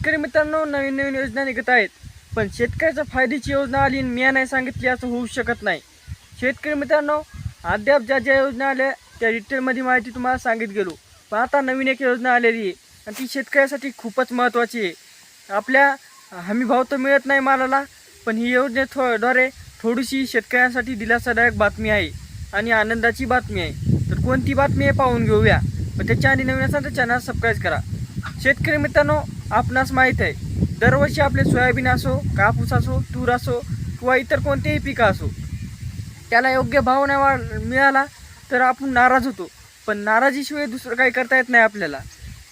शेतकरी मित्रांनो नवीन नवीन योजना निघत आहेत. पण शेतकऱ्याच्या फायद्याची योजना आली आणि मी नाही सांगितली असं होऊ शकत नाही. शेतकरी मित्रांनो अद्याप ज्या ज्या योजना आल्या त्या डिटेलमध्ये माहिती तुम्हाला सांगित गेलो. पण आता नवीन एक योजना आलेली आहे आणि ती शेतकऱ्यासाठी खूपच महत्त्वाची आहे. आपल्या हमी भाव तर मिळत नाही मालाला पण ही योजनेद्वारे थोडीशी शेतकऱ्यांसाठी दिलासादायक बातमी आहे आणि आनंदाची बातमी आहे. तर कोणती बातमी आहे पाहून घेऊया. पण त्याच्या आधी नवीन असाल तर चॅनल सबस्क्राईब करा. शेतकरी मित्रांनो आपणास माहीत आहे. दरवर्षी आपले सोयाबीन असो कापूस असो तूर असो किंवा इतर कोणतेही पिकं असो त्याला योग्य भाव नाही मिळाला तर आपण नाराज होतो. पण नाराजीशिवाय दुसरं काही करता येत नाही आपल्याला.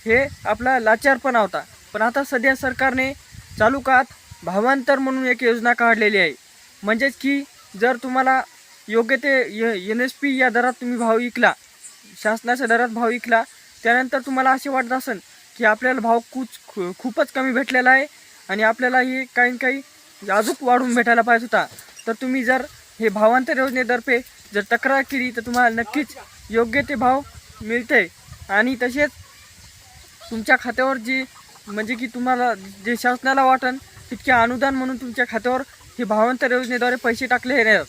हे आपला लाचारपणा होता. पण आता सध्या सरकारने चालू काळात भावांतर म्हणून एक योजना काढलेली आहे. म्हणजेच की जर तुम्हाला योग्य ते एन एस पी या दरात तुम्ही भाव विकला शासनाच्या दरात भाव विकला त्यानंतर तुम्हाला असे वाटत असेल की आपल्याला भाव खूच खूपच कमी भेटलेला आहे आणि आपल्याला हे काही काही अजून वाढून भेटायला पाहिजे होता. तर तुम्ही जर हे भावांतर योजनेतर्फे जर तक्रार केली तर तुम्हाला नक्कीच योग्य ते भाव मिळते आणि तसेच तुमच्या खात्यावर जे म्हणजे की तुम्हाला जे शासनाला वाटन तितके अनुदान म्हणून तुमच्या खात्यावर हे भावांतर योजनेद्वारे पैसे टाकले येणार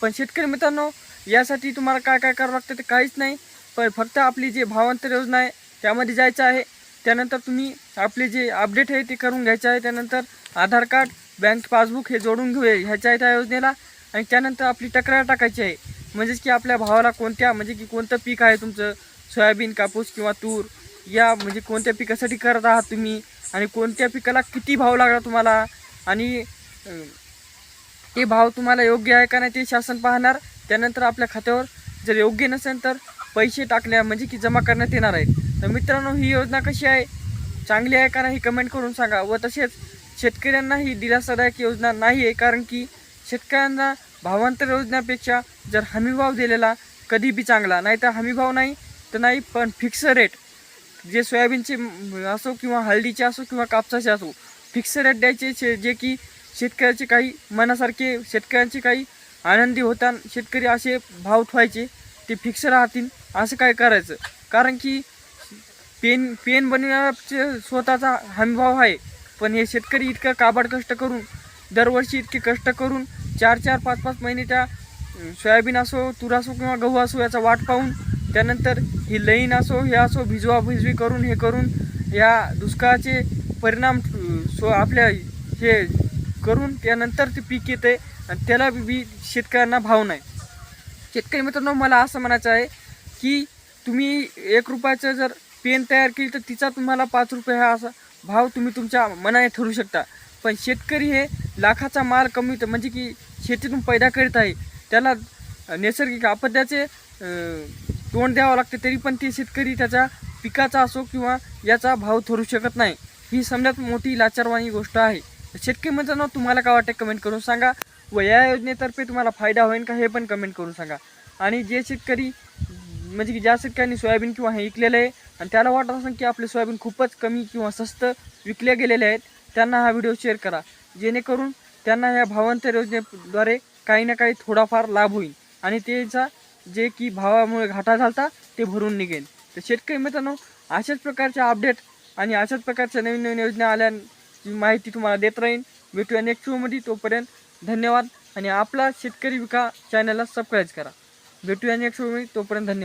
पण शेतकरी मित्रांनो यासाठी तुम्हाला काय काय करावं लागतं ते काहीच नाही. पण फक्त आपली जी भावांतर योजना आहे त्यामध्ये जायचं आहे. त्यानंतर तुम्ही आपले जे अपडेट आहे ते करून घ्यायचे आहे. त्यानंतर आधार कार्ड बँक पासबुक हे जोडून घेऊया. ह्याच्या आहे त्या योजनेला. आणि त्यानंतर आपली तक्रार टाकायची आहे. म्हणजेच की आपल्या भावाला कोणत्या म्हणजे की कोणतं पीक आहे तुमचं? सोयाबीन कापूस किंवा तूर? या म्हणजे कोणत्या पिकासाठी करत आहात तुम्ही? आणि कोणत्या पिकाला किती भाव लागला तुम्हाला? आणि ते भाव तुम्हाला योग्य आहे का नाही ते शासन पाहणार. त्यानंतर आपल्या खात्यावर जर योग्य नसेल तर पैसे टाकल्या म्हणजे की जमा करण्यात येणार आहेत. तर मित्रांनो ही योजना कशी आहे? चांगली आहे का नाही कमेंट करून सांगा. व तसेच शेतकऱ्यांना ही दिलासादायक योजना नाही आहे कारण की शेतकऱ्यांना भावांतर योजनेपेक्षा जर हमीभाव दिलेला कधी बी चांगला. नाही तर हमीभाव नाही तर नाही पण फिक्स रेट जे सोयाबीनचे असो किंवा हळदीचे असो किंवा कापसाचे असो फिक्स रेट द्यायचे शे- जे की शेतकऱ्याचे काही मनासारखे शेतकऱ्यांचे काही आनंदी होता शेतकरी असे भाव ठेवायचे ते फिक्स राहतील. असं काय करायचं? कारण की पेन पेन बनवण्याचे स्वतःचा हमीभाव आहे. पण हे शेतकरी इतकं काबाड कष्ट करून दरवर्षी इतके कष्ट करून चार चार पाच पाच महिने त्या सोयाबीन असो तूर असो किंवा गहू असो याचा वाट पाहून त्यानंतर ही लईन असो हे असो भिजवा भिजवी करून हे करून या दुष्काळाचे परिणाम सो आपल्या हे करून त्यानंतर ते पीक येते आणि त्याला बी शेतकऱ्यांना भाव नाही. शेतकरी मित्रांनो मला असं म्हणायचं आहे की तुम्ही एक रुपयाचं जर पेन तयार केली तर तिचा तुम्हाला पाच रुपये हा असा भाव तुम्ही तुमच्या मनाने ठरू शकता. पण शेतकरी हे लाखाचा माल कमी म्हणजे की शेतीतून पैदा करीत आहे. त्याला नैसर्गिक आपत्याचे तोंड द्यावं लागते तरी पण ते शेतकरी त्याच्या पिकाचा असो किंवा याचा भाव ठरू शकत नाही. ही समजात मोठी लाचारवाणी गोष्ट आहे. शेतकरी मित्रांनो तुम्हाला काय वाटते कमेंट करून सांगा. व या योजनेतर्फे तुम्हाला फायदा होईल का हे पण कमेंट करून सांगा. आणि जे शेतकरी म्हणजे की ज्या शेतकऱ्यांनी सोयाबीन किंवा हे विकलेलं आहे आणि त्याला वाटत असेल की आपले सोयाबीन खूपच कमी किंवा स्वस्त विकले गेलेले आहेत त्यांना हा व्हिडिओ शेअर करा. जेणेकरून त्यांना या भावांतर योजनेद्वारे काही ना काही थोडाफार लाभ होईल. आणि त्याचा जे की भावामुळे घाटा झालता ते भरून निघेल. तर शेतकरी मित्रांनो अशाच प्रकारच्या अपडेट आणि अशाच प्रकारच्या नवीन नवीन योजना आल्याची माहिती तुम्हाला देत राहीन. भेटूया नेक्स्ट व्हिडिओमध्ये तोपर्यंत धन्यवाद. आणि आपला शेतकरी विका चॅनलला सबस्क्राईब करा. भेटूया नेक्स्ट व्हिडिओमध्ये तोपर्यंत धन्यवाद.